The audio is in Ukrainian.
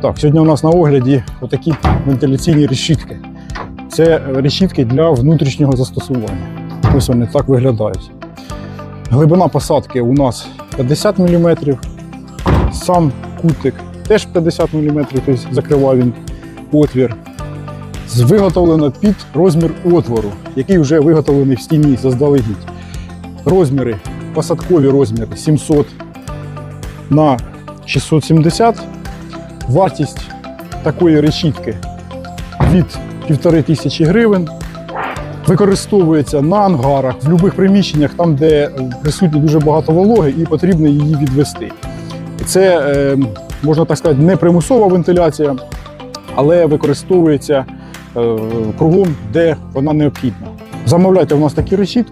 Так, сьогодні у нас на огляді отакі вентиляційні решітки. Це решітки для внутрішнього застосування. Ось вони так виглядають. Глибина посадки у нас 50 мм. Сам кутик теж 50 мм, тобто закривав він отвір. Виготовлено під розмір отвору, який вже виготовлений в стіні заздалегідь. Розміри, посадкові розміри 700 на 670. Вартість такої решітки від 1500 гривень. Використовується на ангарах, в будь-яких приміщеннях, там, де присутні дуже багато вологи, і потрібно її відвести. Це, е, можна так сказати, не примусова вентиляція, але використовується е, кругом, де вона необхідна. Замовляйте у нас такі решітки.